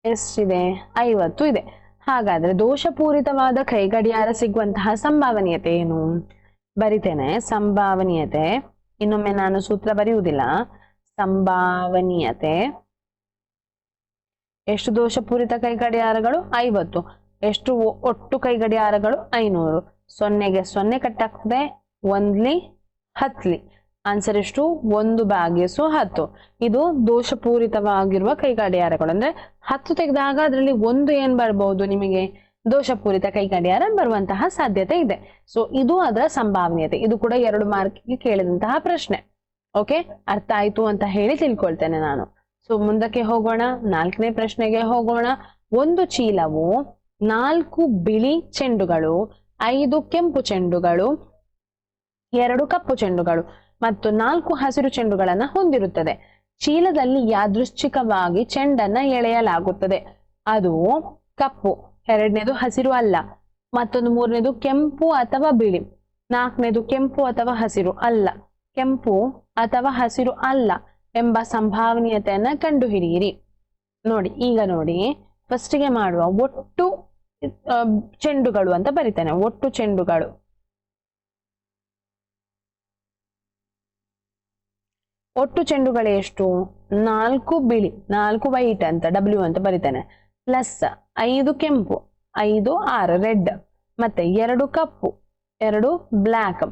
S1: ಎಷ್ಟಿದೆ? ಐವತ್ತು ಇದೆ. ಹಾಗಾದ್ರೆ ದೋಷಪೂರಿತವಾದ ಕೈ ಗಡಿಯಾರ ಸಿಗುವಂತಹ ಸಂಭಾವನೀಯತೆ ಏನು? ಬರಿತೇನೆ. ಸಂಭಾವನೀಯತೆ. ಇನ್ನೊಮ್ಮೆ ನಾನು ಸೂತ್ರ ಬರೆಯುವುದಿಲ್ಲ. ಸಂಭಾವನೀಯತೆ. ಎಷ್ಟು ದೋಷಪೂರಿತ ಕೈಗಡಿಯಾರಗಳು? ಐವತ್ತು. ಎಷ್ಟು ಒಟ್ಟು ಕೈ ಗಡಿಯಾರಗಳು ಐನೂರು. ಸೊನ್ನೆಗೆ ಸೊನ್ನೆ ಕಟ್ಟಾಗ್ತದೆ. ಒಂದ್ಲಿ ಹತ್ಲಿ. ಆನ್ಸರ್ ಎಷ್ಟು ಒಂದು ಬಾಗಿಸು ಹತ್ತು. ಇದು ದೋಷಪೂರಿತವಾಗಿರುವ ಕೈಗಡಿಯಾರಗಳು. ಅಂದ್ರೆ ಹತ್ತು ತೆಗೆದಾಗ ಅದರಲ್ಲಿ ಒಂದು ಏನ್ ಬರಬಹುದು ನಿಮಗೆ? ದೋಷಪೂರಿತ ಕೈಗಡಿಯಾರ ಬರುವಂತಹ ಸಾಧ್ಯತೆ ಇದೆ. ಸೊ ಇದು ಅದರ ಸಂಭಾವನೀಯತೆ. ಇದು ಕೂಡ ಎರಡು ಮಾರ್ಕ್ಗೆ ಕೇಳಿದಂತಹ ಪ್ರಶ್ನೆ. ಓಕೆ ಅರ್ಥ ಆಯ್ತು ಅಂತ ಹೇಳಿ ತಿಳ್ಕೊಳ್ತೇನೆ ನಾನು. ಸೊ ಮುಂದಕ್ಕೆ ಹೋಗೋಣ. ನಾಲ್ಕನೇ ಪ್ರಶ್ನೆಗೆ ಹೋಗೋಣ. ಒಂದು ಚೀಲವು ನಾಲ್ಕು ಬಿಳಿ ಚೆಂಡುಗಳು, ಐದು ಕೆಂಪು ಚೆಂಡುಗಳು, ಎರಡು ಕಪ್ಪು ಚೆಂಡುಗಳು ಮತ್ತು ನಾಲ್ಕು ಹಸಿರು ಚೆಂಡುಗಳನ್ನ ಹೊಂದಿರುತ್ತದೆ. ಚೀಲದಲ್ಲಿ ಯಾದೃಚ್ಛಿಕವಾಗಿ ಚೆಂಡನ್ನ ಎಳೆಯಲಾಗುತ್ತದೆ. ಅದು ಕಪ್ಪು, ಎರಡನೇದು ಹಸಿರು ಅಲ್ಲ, ಮತ್ತೊಂದು ಮೂರನೇದು ಕೆಂಪು ಅಥವಾ ಬಿಳಿ, ನಾಲ್ಕನೇದು ಕೆಂಪು ಅಥವಾ ಹಸಿರು ಅಲ್ಲ, ಕೆಂಪು ಅಥವಾ ಹಸಿರು ಅಲ್ಲ ಎಂಬ ಸಂಭಾವನೀಯತೆಯನ್ನ ಕಂಡುಹಿಡಿಯಿರಿ. ನೋಡಿ, ಈಗ ನೋಡಿ ಫಸ್ಟಿಗೆ ಮಾಡುವ ಒಟ್ಟು ಚೆಂಡುಗಳು ಅಂತ ಬರಿತೇನೆ, ಒಟ್ಟು ಚೆಂಡುಗಳು. ಒಟ್ಟು ಚೆಂಡುಗಳು ಎಷ್ಟು? ನಾಲ್ಕು ಬಿಳಿ, ನಾಲ್ಕು ವೈಟ್ ಅಂತ ಡಬ್ಲ್ಯೂ ಅಂತ ಬರಿತೇನೆ. ಪ್ಲಸ್ ಐದು ಕೆಂಪು, ಐದು, ಆರು ರೆಡ್, ಮತ್ತೆ ಎರಡು ಕಪ್ಪು, ಎರಡು ಬ್ಲ್ಯಾಕ್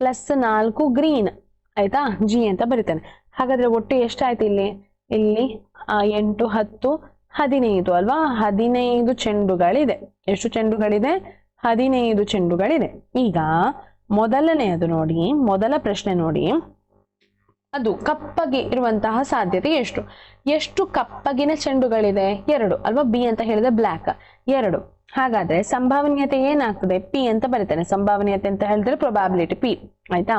S1: ಪ್ಲಸ್ ನಾಲ್ಕು ಗ್ರೀನ್, ಆಯ್ತಾ? ಜಿ ಅಂತ ಬರಿತೇನೆ. ಹಾಗಾದ್ರೆ ಒಟ್ಟು ಎಷ್ಟಾಯ್ತು ಇಲ್ಲಿ? ಇಲ್ಲಿ ಎಂಟು, ಹತ್ತು, ಹದಿನೈದು ಅಲ್ವಾ? ಹದಿನೈದು ಚೆಂಡುಗಳಿದೆ. ಎಷ್ಟು ಚೆಂಡುಗಳಿದೆ? ಹದಿನೈದು ಚೆಂಡುಗಳಿದೆ. ಈಗ ಮೊದಲನೆಯದು ನೋಡಿ, ಮೊದಲ ಪ್ರಶ್ನೆ ನೋಡಿ. ಅದು ಕಪ್ಪಗೆ ಇರುವಂತಹ ಸಾಧ್ಯತೆ ಎಷ್ಟು? ಎಷ್ಟು ಕಪ್ಪಗಿನ ಚೆಂಡುಗಳಿದೆ? ಎರಡು ಅಲ್ವಾ? ಬಿ ಅಂತ ಹೇಳಿದ್ರೆ ಬ್ಲ್ಯಾಕ್. ಎರಡು. ಹಾಗಾದ್ರೆ ಸಂಭವನೀಯತೆ ಏನಾಗ್ತದೆ? ಪಿ ಅಂತ ಬರೀತಾನೆ. ಸಂಭವನೀಯತೆ ಅಂತ ಹೇಳಿದ್ರೆ ಪ್ರೊಬಾಬಿಲಿಟಿ ಪಿ ಆಯ್ತಾ?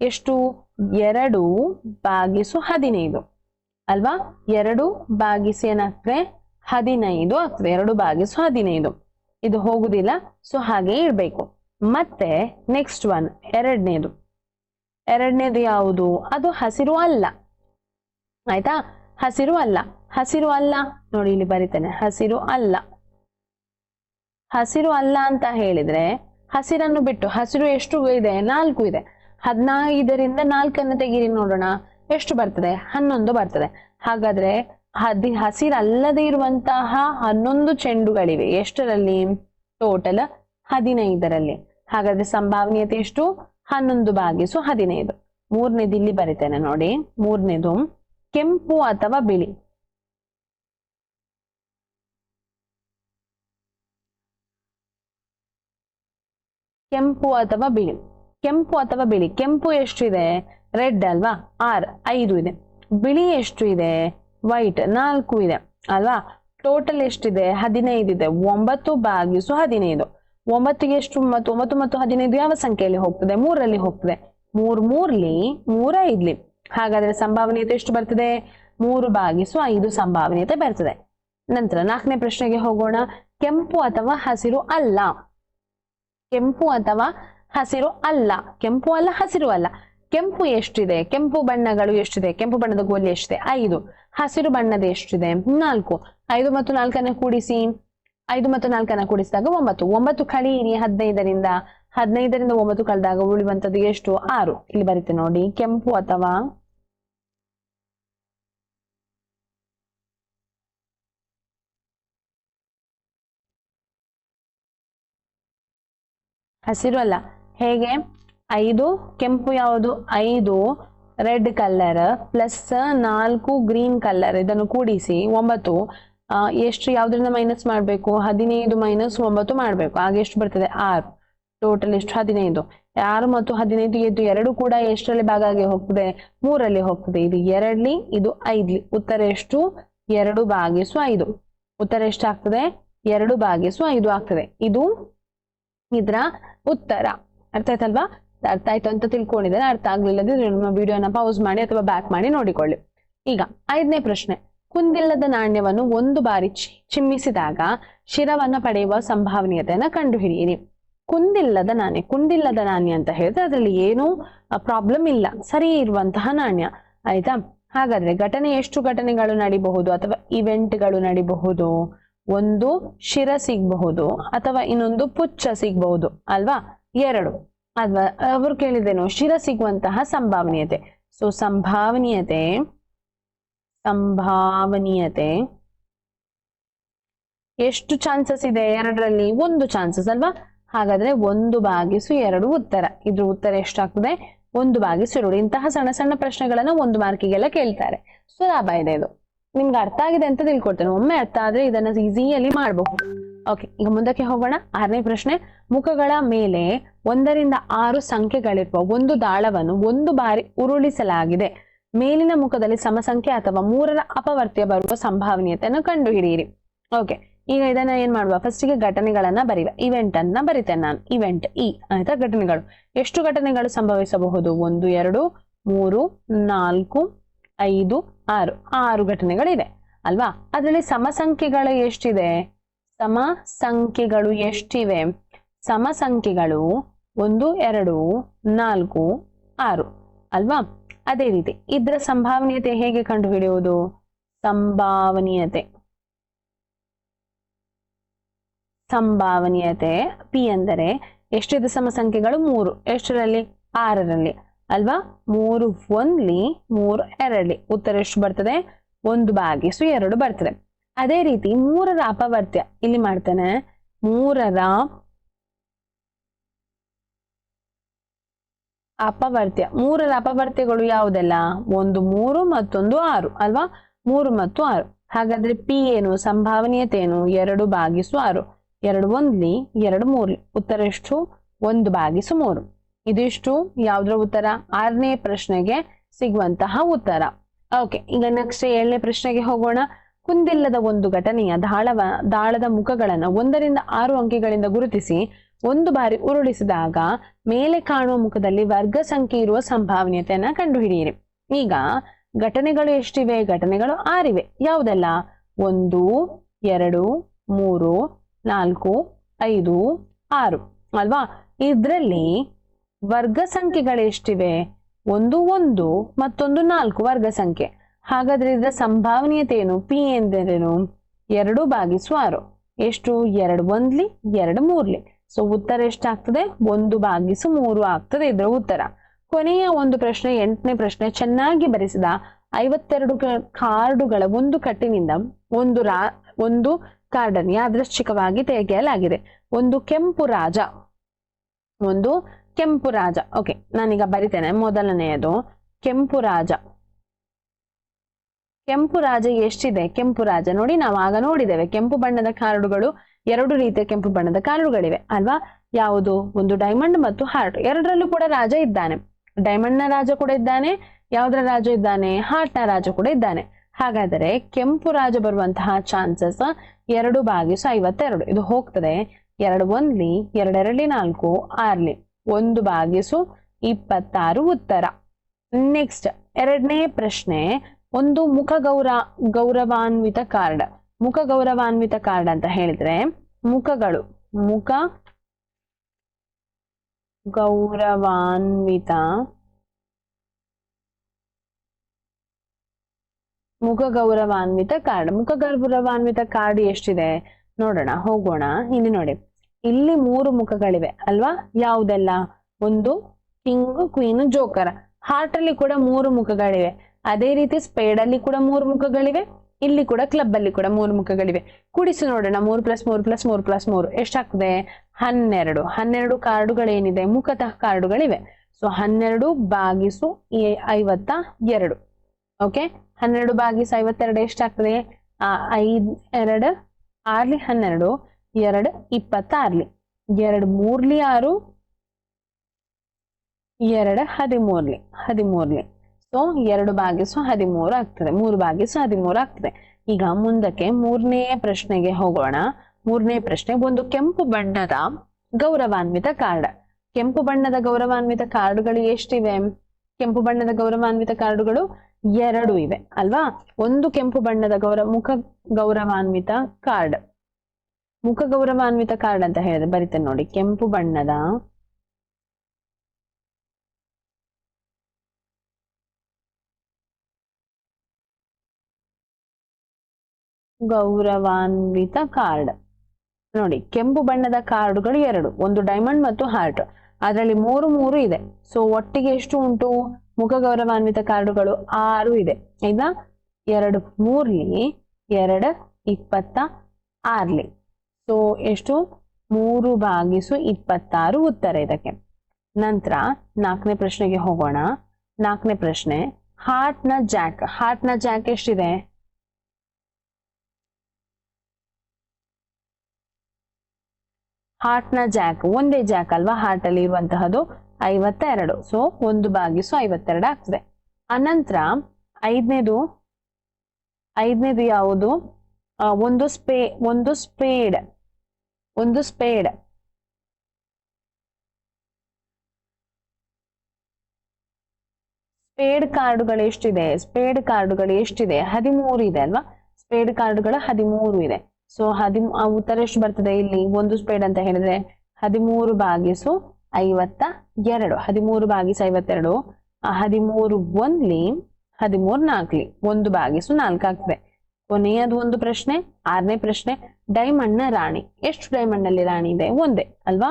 S1: ಎಷ್ಟು? ಎರಡು ಬಾಗಿಸು ಹದಿನೈದು. ಅಲ್ವಾ? ಎರಡು ಬಾಗಿಸಿ ಏನಾಗ್ತದೆ? ಹದಿನೈದು ಆಗ್ತದೆ. ಎರಡು ಬಾಗಿಸು ಹದಿನೈದು. ಇದು ಹೋಗುದಿಲ್ಲ, ಸೊ ಹಾಗೆ ಇರಬೇಕು. ಮತ್ತೆ ನೆಕ್ಸ್ಟ್ ಒನ್ ಎರಡನೇದು. ಎರಡನೇದು ಯಾವುದು? ಅದು ಹಸಿರು ಅಲ್ಲ. ಆಯ್ತಾ? ಹಸಿರು ಅಲ್ಲ. ಹಸಿರು ಅಲ್ಲ. ನೋಡಿ, ಇಲ್ಲಿ ಬರಿತೇನೆ. ಹಸಿರು ಅಲ್ಲ. ಹಸಿರು ಅಲ್ಲ ಅಂತ ಹೇಳಿದ್ರೆ, ಹಸಿರನ್ನು ಬಿಟ್ಟು, ಹಸಿರು ಎಷ್ಟು ಇದೆ? ನಾಲ್ಕು ಇದೆ. ಹದಿನೈದರಿಂದ ನಾಲ್ಕನ್ನು ತೆಗೀರಿ ನೋಡೋಣ. ಎಷ್ಟು ಬರ್ತದೆ? ಹನ್ನೊಂದು ಬರ್ತದೆ. ಹಾಗಾದ್ರೆ ಹದಿ, ಹಸಿರಲ್ಲದೆ ಇರುವಂತಹ ಹನ್ನೊಂದು ಚೆಂಡುಗಳಿವೆ. ಎಷ್ಟರಲ್ಲಿ? ಟೋಟಲ್ ಹದಿನೈದರಲ್ಲಿ. ಹಾಗಾದ್ರೆ ಸಂಭಾವನೀಯತೆ ಎಷ್ಟು? ಹನ್ನೊಂದು ಭಾಗಿಸು ಹದಿನೈದು. ಮೂರನೇದು ಇಲ್ಲಿ ಬರಿತೇನೆ ನೋಡಿ. ಮೂರನೇದು ಕೆಂಪು ಅಥವಾ ಬಿಳಿ. ಕೆಂಪು ಅಥವಾ ಬಿಳಿ. ಕೆಂಪು ಅಥವಾ ಬಿಳಿ? ಕೆಂಪು ಎಷ್ಟು ಇದೆ? ರೆಡ್ ಅಲ್ವಾ? ಆರ್, ಐದು ಇದೆ. ಬಿಳಿ ಎಷ್ಟು ಇದೆ? ವೈಟ್, ನಾಲ್ಕು ಇದೆ. ಅಲ್ವಾ? ಟೋಟಲ್ ಎಷ್ಟಿದೆ? ಹದಿನೈದು ಇದೆ. ಒಂಬತ್ತು ಬಾಗಿಸು ಹದಿನೈದು. ಒಂಬತ್ತಿಗೆ ಎಷ್ಟು? ಮತ್ತು ಒಂಬತ್ತು ಮತ್ತು ಹದಿನೈದು ಯಾವ ಸಂಖ್ಯೆಯಲ್ಲಿ ಹೋಗ್ತದೆ? ಮೂರಲ್ಲಿ ಹೋಗ್ತದೆ. ಮೂರ್, ಮೂರ್ಲಿ ಮೂರ ಐದ್ಲಿ ಹಾಗಾದ್ರೆ ಸಂಭಾವನೀಯತೆ ಎಷ್ಟು ಬರ್ತದೆ? ಮೂರು ಬಾಗಿಸು ಐದು ಸಂಭಾವನೀಯತೆ ಬರ್ತದೆ. ನಂತರ ನಾಲ್ಕನೇ ಪ್ರಶ್ನೆಗೆ ಹೋಗೋಣ. ಕೆಂಪು ಅಥವಾ ಹಸಿರು? ಅಲ್ಲ. ಕೆಂಪು ಅಥವಾ ಹಸಿರು ಅಲ್ಲ, ಕೆಂಪು ಅಲ್ಲ, ಹಸಿರು ಅಲ್ಲ. ಕೆಂಪು ಎಷ್ಟಿದೆ? ಕೆಂಪು ಬಣ್ಣಗಳು ಎಷ್ಟಿದೆ? ಕೆಂಪು ಬಣ್ಣದ ಗೋಲಿ ಎಷ್ಟಿದೆ? ಐದು. ಹಸಿರು ಬಣ್ಣದ ಎಷ್ಟಿದೆ? ನಾಲ್ಕು. ಐದು ಮತ್ತು ನಾಲ್ಕನ್ನ ಕೂಡಿಸಿ. ಐದು ಮತ್ತು ನಾಲ್ಕನ್ನ ಕೂಡಿಸಿದಾಗ ಒಂಬತ್ತು. ಒಂಬತ್ತು ಕಳೀರಿ ಹದಿನೈದರಿಂದ. ಹದಿನೈದರಿಂದ ಒಂಬತ್ತು ಕಳೆದಾಗ ಉಳಿಯುವಂತದ್ದು ಎಷ್ಟು? ಆರು. ಇಲ್ಲಿ ಬರುತ್ತೆ ನೋಡಿ. ಕೆಂಪು ಅಥವಾ ಹಸಿರು ಅಲ್ಲ. ಹೇಗೆ? ಐದು, ಕೆಂಪು ಯಾವುದು? ಐದು. ರೆಡ್ ಕಲರ್ ಪ್ಲಸ್ ನಾಲ್ಕು ಗ್ರೀನ್ ಕಲರ್ ಇದನ್ನು ಕೂಡಿಸಿ, ಒಂಬತ್ತು. ಎಷ್ಟು ಯಾವ್ದ್ರಿಂದ ಮೈನಸ್ ಮಾಡಬೇಕು? ಹದಿನೈದು ಮೈನಸ್ ಒಂಬತ್ತು ಮಾಡಬೇಕು. ಆಗ ಎಷ್ಟು ಬರ್ತದೆ? ಆರು. ಟೋಟಲ್ ಎಷ್ಟು? ಹದಿನೈದು. ಆರು ಮತ್ತು ಹದಿನೈದು ಎದ್ದು ಎರಡು ಕೂಡ ಎಷ್ಟರಲ್ಲಿ ಭಾಗ ಆಗಿ ಹೋಗ್ತದೆ? ಮೂರಲ್ಲಿ ಹೋಗ್ತದೆ. ಇದು ಎರಡ್ಲಿ ಇದು ಐದ್ಲಿ. ಉತ್ತರ ಎಷ್ಟು? ಎರಡು ಭಾಗಿಸು ಐದು. ಉತ್ತರ ಎಷ್ಟು ಆಗ್ತದೆ ಎರಡು ಭಾಗಿಸು ಐದು ಆಗ್ತದೆ. ಇದು ಇದರ ಉತ್ತರ. ಅರ್ಥ ಆಯ್ತಲ್ವಾ? ಅರ್ಥ ಆಯ್ತು ಅಂತ ತಿಳ್ಕೊಂಡಿದ್ದಾರೆ ಅರ್ಥ ಆಗ್ಲಿಲ್ಲದ್ರೆ ನಿಮ್ಮ ವಿಡಿಯೋನ ಪೌಸ್ ಮಾಡಿ ಅಥವಾ ಬ್ಯಾಕ್ ಮಾಡಿ ನೋಡಿಕೊಳ್ಳಿ. ಈಗ ಐದನೇ ಪ್ರಶ್ನೆ. ಕುಂದಿಲ್ಲದ ನಾಣ್ಯವನ್ನು ಒಂದು ಬಾರಿ ಚಿಮ್ಮಿಸಿದಾಗ ಶಿರವನ್ನು ಪಡೆಯುವ ಸಂಭಾವನೀಯತೆಯನ್ನ ಕಂಡುಹಿಡಿಯಿರಿ. ಕುಂದಿಲ್ಲದ ನಾಣ್ಯ ಕುಂದಿಲ್ಲದ ನಾಣ್ಯ ಅಂತ ಹೇಳಿದ್ರೆ ಅದರಲ್ಲಿ ಏನೂ ಪ್ರಾಬ್ಲಮ್ ಇಲ್ಲ. ಸರಿ ಇರುವಂತಹ ನಾಣ್ಯ. ಆಯ್ತಾ? ಹಾಗಾದ್ರೆ ಘಟನೆ ಎಷ್ಟು ಘಟನೆಗಳು ನಡಿಬಹುದು ಅಥವಾ ಇವೆಂಟ್ಗಳು ನಡಿಬಹುದು? ಒಂದು ಶಿರ ಸಿಗಬಹುದು ಅಥವಾ ಇನ್ನೊಂದು ಪುಚ್ಚ ಸಿಗಬಹುದು, ಅಲ್ವಾ? ಎರಡು. ಅಲ್ವಾ ಅವರು ಕೇಳಿದ್ದೇನು, ಶಿರ ಸಿಗುವಂತಹ ಸಂಭಾವನೀಯತೆ. ಸೊ ಸಂಭಾವನೀಯತೆ ಸಂಭಾವನೀಯತೆ. ಎಷ್ಟು ಚಾನ್ಸಸ್ ಇದೆ? ಎರಡರಲ್ಲಿ ಒಂದು ಚಾನ್ಸಸ್ ಅಲ್ವಾ? ಹಾಗಾದ್ರೆ ಒಂದು ಬಾಗಿಸು ಎರಡು ಉತ್ತರ. ಇದ್ರ ಉತ್ತರ ಎಷ್ಟಾಗ್ತದೆ? ಒಂದು ಬಾಗಿಸು ಎರಡು. ಇಂತಹ ಸಣ್ಣ ಸಣ್ಣ ಪ್ರಶ್ನೆಗಳನ್ನ ಒಂದು ಮಾರ್ಕಿಗೆಲ್ಲ ಕೇಳ್ತಾರೆ. ಸುಲಭ ಇದೆ ಇದು. ನಿಮ್ಗೆ ಅರ್ಥ ಆಗಿದೆ ಅಂತ ತಿಳ್ಕೊಡ್ತೇನೆ. ಒಮ್ಮೆ ಅರ್ಥ ಆದ್ರೆ ಇದನ್ನ ಈಸಿಯಲ್ಲಿ ಮಾಡಬಹುದು. ಓಕೆ ಈಗ ಮುಂದಕ್ಕೆ ಹೋಗೋಣ. ಆರನೇ ಪ್ರಶ್ನೆ, ಮುಖಗಳ ಮೇಲೆ ಒಂದರಿಂದ ಆರು ಸಂಖ್ಯೆಗಳಿರುವ ಒಂದು ದಾಳವನ್ನು ಒಂದು ಬಾರಿ ಉರುಳಿಸಲಾಗಿದೆ. ಮೇಲಿನ ಮುಖದಲ್ಲಿ ಸಮಸಂಖ್ಯೆ ಅಥವಾ ಮೂರರ ಅಪವರ್ತ್ಯ ಬರುವ ಸಂಭಾವನೀಯತೆಯನ್ನು ಕಂಡುಹಿಡಿಯಿರಿ. ಓಕೆ ಈಗ ಇದನ್ನ ಏನ್ ಮಾಡುವ? ಫಸ್ಟಿಗೆ ಘಟನೆಗಳನ್ನ ಬರೀವ. ಇವೆಂಟ್ ಅನ್ನ ಬರೀತೇನೆ ನಾನು. ಇವೆಂಟ್ ಇ ಆಯ್ತಾ? ಘಟನೆಗಳು. ಎಷ್ಟು ಘಟನೆಗಳು ಸಂಭವಿಸಬಹುದು? ಒಂದು, ಎರಡು, ಮೂರು, ನಾಲ್ಕು, ಐದು ಆರು ಆರು ಘಟನೆಗಳಿದೆ. ಅಲ್ವಾ? ಅದರಲ್ಲಿ ಸಮಸಂಖ್ಯೆಗಳು ಎಷ್ಟಿದೆ? ಸಮ ಸಂಖ್ಯೆಗಳು ಎಷ್ಟಿವೆ? ಸಮಸಂಖ್ಯೆಗಳು ಒಂದು, ಎರಡು, ನಾಲ್ಕು, ಆರು. ಅಲ್ವಾ? ಅದೇ ರೀತಿ ಇದ್ರ ಸಂಭಾವನೀಯತೆ ಹೇಗೆ ಕಂಡುಹಿಡಿಯುವುದು? ಸಂಭಾವನೀಯತೆ. ಸಂಭಾವನೀಯತೆ ಪಿ ಅಂದರೆ ಎಷ್ಟಿದೆ ಸಮಸಂಖ್ಯೆಗಳು? ಮೂರು. ಎಷ್ಟರಲ್ಲಿ? ಆರರಲ್ಲಿ. ಅಲ್ವಾ? ಮೂರು ಒಂದ್ಲಿ, ಮೂರು ಎರಡ್ಲಿ. ಉತ್ತರ ಎಷ್ಟು ಬರ್ತದೆ? ಒಂದು ಬಾಗಿಸು ಎರಡು ಬರ್ತದೆ. ಅದೇ ರೀತಿ ಮೂರರ ಅಪವರ್ತ್ಯ. ಇಲ್ಲಿ ಮಾಡ್ತೇನೆ. ಮೂರರ ಅಪವರ್ತ್ಯ. ಮೂರರ ಅಪವರ್ತ್ಯಗಳು ಯಾವುದೆಲ್ಲ? ಒಂದು ಮೂರು ಮತ್ತೊಂದು ಆರು. ಅಲ್ವಾ? ಮೂರು ಮತ್ತು ಆರು. ಹಾಗಾದ್ರೆ ಪಿ ಏನು? ಸಂಭಾವನೀಯತೆ ಏನು? ಎರಡು ಭಾಗಿಸು ಆರು. ಎರಡು ಒಂದ್ಲಿ, ಎರಡು ಮೂರ್ಲಿ. ಉತ್ತರ ಎಷ್ಟು? ಒಂದು ಭಾಗಿಸು ಮೂರು. ಇದಿಷ್ಟು ಯಾವ್ದ್ರ ಉತ್ತರ? ಆರನೇ ಪ್ರಶ್ನೆಗೆ ಸಿಗುವಂತಹ ಉತ್ತರ. ಓಕೆ ಈಗ ನೆಕ್ಸ್ಟ್ ಏಳನೇ ಪ್ರಶ್ನೆಗೆ ಹೋಗೋಣ. ಕುಂದಿಲ್ಲದ ಒಂದು ಘಟನೆಯ ದಾಳವ, ದಾಳದ ಮುಖಗಳನ್ನು ಒಂದರಿಂದ ಆರು ಅಂಕಿಗಳಿಂದ ಗುರುತಿಸಿ ಒಂದು ಬಾರಿ ಉರುಳಿಸಿದಾಗ ಮೇಲೆ ಕಾಣುವ ಮುಖದಲ್ಲಿ ವರ್ಗ ಸಂಖ್ಯೆ ಇರುವ ಸಂಭಾವನೀಯತೆಯನ್ನ ಕಂಡುಹಿಡಿಯಿರಿ. ಈಗ ಘಟನೆಗಳು ಎಷ್ಟಿವೆ? ಘಟನೆಗಳು ಆರಿವೆ. ಯಾವುದೆಲ್ಲ? ಒಂದು, ಎರಡು, ಮೂರು, ನಾಲ್ಕು, ಐದು, ಆರು. ಅಲ್ವಾ? ಇದ್ರಲ್ಲಿ ವರ್ಗ ಸಂಖ್ಯೆಗಳು ಎಷ್ಟಿವೆ? ಒಂದು ಒಂದು, ಮತ್ತೊಂದು, ನಾಲ್ಕು ವರ್ಗ ಸಂಖ್ಯೆ. ಹಾಗಾದ್ರೆ ಇದರ ಸಂಭಾವನೀಯತೆ ಏನು ಪಿ ಎಂದರೇನು? ಎರಡು ಭಾಗಿಸು ಆರು. ಎಷ್ಟು? ಎರಡು ಒಂದ್ಲಿ, ಎರಡು ಮೂರ್ಲಿ. ಸೊ ಉತ್ತರ ಎಷ್ಟಾಗ್ತದೆ? ಒಂದು ಭಾಗಿಸು ಮೂರು ಆಗ್ತದೆ ಇದರ ಉತ್ತರ. ಕೊನೆಯ ಒಂದು ಪ್ರಶ್ನೆ, ಎಂಟನೇ ಪ್ರಶ್ನೆ ಚೆನ್ನಾಗಿ ಬರೆಸಿದ. ಐವತ್ತೆರಡು ಕಾರ್ಡುಗಳ ಒಂದು ಕಟ್ಟಿನಿಂದ ಒಂದು ರಾ, ಒಂದು ಕಾರ್ಡನ್ನು ಯಾದೃಶ್ಚಿಕವಾಗಿ ತೆಗೆಯಲಾಗಿದೆ. ಒಂದು ಕೆಂಪು ರಾಜ, ಒಂದು ಕೆಂಪು ರಾಜ. ಓಕೆ ನಾನೀಗ ಬರಿತೇನೆ. ಮೊದಲನೆಯದು, ಕೆಂಪು ರಾಜ. ಕೆಂಪು ರಾಜ ಎಷ್ಟಿದೆ? ಕೆಂಪು ರಾಜ. ನೋಡಿ ನಾವು ಆಗ ನೋಡಿದ್ದೇವೆ, ಕೆಂಪು ಬಣ್ಣದ ಕಾರ್ಡುಗಳು, ಎರಡು ರೀತಿಯ ಕೆಂಪು ಬಣ್ಣದ ಕಾರ್ಡುಗಳಿವೆ, ಅಲ್ವಾ? ಯಾವುದು? ಒಂದು ಡೈಮಂಡ್ ಮತ್ತು ಹಾರ್ಟ್ ಎರಡರಲ್ಲೂ ಕೂಡ ರಾಜ ಇದ್ದಾನೆ. ಡೈಮಂಡ್ನ ರಾಜ ಕೂಡ ಇದ್ದಾನೆ, ಯಾವ್ದ್ರ ರಾಜ ಇದ್ದಾನೆ? ಹಾರ್ಟ್ನ ರಾಜ ಕೂಡ ಇದ್ದಾನೆ. ಹಾಗಾದರೆ, ಕೆಂಪು ರಾಜ ಬರುವಂತಹ ಚಾನ್ಸಸ್ ಎರಡು ಬಾಗಿಸು ಐವತ್ತೆರಡು. ಇದು ಹೋಗ್ತದೆ ಎರಡು ಒಂದ್ಲಿ ಎರಡೆರಡ್ಲಿ ನಾಲ್ಕು, ಆರ್ಲಿ. ಒಂದು ಬಾಗಿಸು ಇಪ್ಪತ್ತಾರು ಉತ್ತರ. ನೆಕ್ಸ್ಟ್ ಎರಡನೇ ಪ್ರಶ್ನೆ, ಒಂದು ಮುಖ ಗೌರ, ಗೌರವಾನ್ವಿತ ಕಾರ್ಡ್. ಮುಖ ಗೌರವಾನ್ವಿತ ಕಾರ್ಡ್ ಅಂತ ಹೇಳಿದ್ರೆ ಮುಖಗಳು, ಮುಖ ಗೌರವಾನ್ವಿತ ಮುಖ ಗೌರವಾನ್ವಿತ ಕಾರ್ಡ್. ಮುಖ ಗೌರವಾನ್ವಿತ ಕಾರ್ಡ್ ಎಷ್ಟಿದೆ? ನೋಡೋಣ, ಹೋಗೋಣ, ಇಲ್ಲಿ ನೋಡಿ. ಇಲ್ಲಿ ಮೂರು ಮುಖಗಳಿವೆ ಅಲ್ವಾ? ಯಾವುದೆಲ್ಲ? ಒಂದು ಕಿಂಗ್, ಕ್ವೀನ್, ಜೋಕರ್. ಹಾರ್ಟ್ ಅಲ್ಲಿ ಕೂಡ ಮೂರು ಮುಖಗಳಿವೆ. ಅದೇ ರೀತಿ ಸ್ಪೇಡ್ ಅಲ್ಲಿ ಕೂಡ ಮೂರು ಮುಖಗಳಿವೆ. ಇಲ್ಲಿ ಕೂಡ ಕ್ಲಬ್ ಅಲ್ಲಿ ಕೂಡ ಮೂರು ಮುಖಗಳಿವೆ. ಕುಡಿಸು ನೋಡೋಣ. ಮೂರು ಪ್ಲಸ್ ಮೂರು ಪ್ಲಸ್ ಮೂರು ಪ್ಲಸ್ ಮೂರು. ಎಷ್ಟಾಗ್ತದೆ? ಹನ್ನೆರಡು. ಹನ್ನೆರಡು ಕಾರ್ಡುಗಳೇನಿದೆ? ಮುಖತಃ ಕಾರ್ಡುಗಳಿವೆ. ಸೊ ಹನ್ನೆರಡು ಬಾಗಿಸು ಐವತ್ತ ಎರಡು. ಓಕೆ ಹನ್ನೆರಡು ಬಾಗಿಸು ಐವತ್ತೆರಡು ಎಷ್ಟಾಗ್ತದೆ? ಐದ್, ಎರಡು, ಆರ್ಲಿ ಹನ್ನೆರಡು. ಎರಡು ಇಪ್ಪತ್ತಾರ್ಲಿ. ಎರಡು ಮೂರ್ಲಿ ಆರು, ಎರಡು ಹದಿಮೂರ್ಲಿ ಹದಿಮೂರ್ಲಿ. ಸೊ ಎರಡು ಭಾಗಿಸು ಹದಿಮೂರು ಆಗ್ತದೆ. ಮೂರು ಭಾಗಿಸು ಹದಿಮೂರು ಆಗ್ತದೆ. ಈಗ ಮುಂದಕ್ಕೆ ಮೂರನೇ ಪ್ರಶ್ನೆಗೆ ಹೋಗೋಣ. ಮೂರನೇ ಪ್ರಶ್ನೆ, ಒಂದು ಕೆಂಪು ಬಣ್ಣದ ಗೌರವಾನ್ವಿತ ಕಾರ್ಡ್. ಕೆಂಪು ಬಣ್ಣದ ಗೌರವಾನ್ವಿತ ಕಾರ್ಡ್ಗಳು ಎಷ್ಟಿವೆ? ಕೆಂಪು ಬಣ್ಣದ ಗೌರವಾನ್ವಿತ ಕಾರ್ಡ್ಗಳು ಎರಡು ಇವೆ, ಅಲ್ವಾ? ಒಂದು ಕೆಂಪು ಬಣ್ಣದ ಗೌರವ ಮುಖ ಗೌರವಾನ್ವಿತ ಕಾರ್ಡ್. ಮುಖ ಗೌರವಾನ್ವಿತ ಕಾರ್ಡ್ ಅಂತ ಹೇಳಿದ್ರೆ ಬರಿತೇನೆ ನೋಡಿ. ಕೆಂಪು ಬಣ್ಣದ ಗೌರವಾನ್ವಿತ ಕಾರ್ಡ್. ನೋಡಿ, ಕೆಂಪು ಬಣ್ಣದ ಕಾರ್ಡ್ಗಳು ಎರಡು, ಒಂದು ಡೈಮಂಡ್ ಮತ್ತು ಹಾರ್ಟ್ ಅದರಲ್ಲಿ ಮೂರು ಮೂರು ಇದೆ. ಸೊ ಒಟ್ಟಿಗೆ ಎಷ್ಟು ಉಂಟು? ಮುಖ ಗೌರವಾನ್ವಿತ ಕಾರ್ಡುಗಳು ಆರು ಇದೆ. ಆಯ್ತಾ? ಎರಡು ಮೂರ್ಲಿ, ಎರಡು ಇಪ್ಪತ್ತ ಆರ್ಲಿ. ಸೊ, ಎಷ್ಟು? ಮೂರು ಬಾಗಿಸು ಇಪ್ಪತ್ತಾರು ಉತ್ತರ ಇದಕ್ಕೆ. ನಂತರ ನಾಲ್ಕನೇ ಪ್ರಶ್ನೆಗೆ ಹೋಗೋಣ. ನಾಲ್ಕನೇ ಪ್ರಶ್ನೆ ಹಾರ್ಟ್ನ ಜಾಕ್ ಹಾರ್ಟ್ನ ಜಾಕ್ ಎಷ್ಟಿದೆ? ಹಾರ್ಟ್ನ ಜಾಕ್ ಒಂದೇ ಜಾಕ್ ಅಲ್ವಾ? ಹಾರ್ಟ್ ಅಲ್ಲಿ ಇರುವಂತಹದ್ದು ಐವತ್ತ ಎರಡು ಸೊ ಒಂದು ಬಾಗಿಸು ಐವತ್ತೆರಡು ಆಗ್ತದೆ. ಅನಂತರ, ಐದನೇದು ಐದನೇದು ಯಾವುದು? ಒಂದು ಸ್ಪೇ, ಒಂದು ಸ್ಪೇಡ್ ಒಂದು ಸ್ಪೇಡ್. ಸ್ಪೇಡ್ ಕಾರ್ಡುಗಳು ಎಷ್ಟಿದೆ? ಸ್ಪೇಡ್ ಕಾರ್ಡುಗಳು ಎಷ್ಟಿದೆ? ಹದಿಮೂರು ಇದೆ ಅಲ್ವಾ? ಸ್ಪೇಡ್ ಕಾರ್ಡುಗಳು ಹದಿಮೂರು ಇದೆ. ಸೊ ಆ ಉತ್ತರ ಎಷ್ಟು ಬರ್ತದೆ ಇಲ್ಲಿ? ಒಂದು ಸ್ಪೇಡ್ ಅಂತ ಹೇಳಿದ್ರೆ ಹದಿಮೂರು ಬಾಗಿಸು ಐವತ್ತ ಎರಡು. ಹದಿಮೂರು ಬಾಗಿಸು ಐವತ್ತೆರಡು ಹದಿಮೂರು ಒಂದ್ಲಿ ಹದಿಮೂರು ನಾಲ್ಕಲಿ. ಒಂದು ಬಾಗಿಸು ನಾಲ್ಕು ಆಗ್ತದೆ. ಕೊನೆಯದು ಒಂದು ಪ್ರಶ್ನೆ, ಆರನೇ ಪ್ರಶ್ನೆ ಡೈಮಂಡ್ನ ರಾಣಿ. ಎಷ್ಟು ಡೈಮಂಡ್ನಲ್ಲಿ ರಾಣಿ ಇದೆ? ಒಂದೇ, ಅಲ್ವಾ?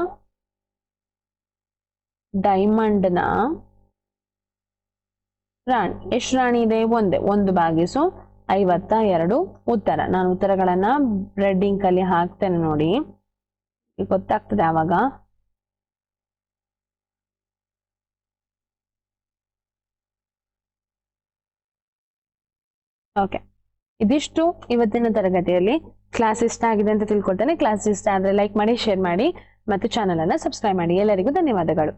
S1: ಡೈಮಂಡ್ನ ರಾಣಿ. ಎಷ್ಟು ರಾಣಿ ಇದೆ? ಒಂದೇ. ಒಂದು ಬಾಗಿಸು ಐವತ್ತ ಎರಡು ಉತ್ತರ. ನಾನು ಉತ್ತರಗಳನ್ನ ಬ್ರೆಡ್ಡಿಂಗ್ ಅಲ್ಲಿ ಹಾಕ್ತೇನೆ ನೋಡಿ. ಗೊತ್ತಾಗ್ತದೆ ಆವಾಗ. ಓಕೆ. ಇದಿಷ್ಟು ಇವತ್ತಿನ ತರಗತಿಯಲ್ಲಿ ಕ್ಲಾಸ್ ಇಷ್ಟ ಆಗಿದೆ ಅಂತ ತಿಳ್ಕೊಳ್ತೇನೆ. ಕ್ಲಾಸ್ ಇಷ್ಟ ಆದ್ರೆ ಲೈಕ್ ಮಾಡಿ ಶೇರ್ ಮಾಡಿ, ಮತ್ತು ಚಾನಲ್ ಅನ್ನ ಸಬ್ಸ್ಕ್ರೈಬ್ ಮಾಡಿ. ಎಲ್ಲರಿಗೂ ಧನ್ಯವಾದಗಳು.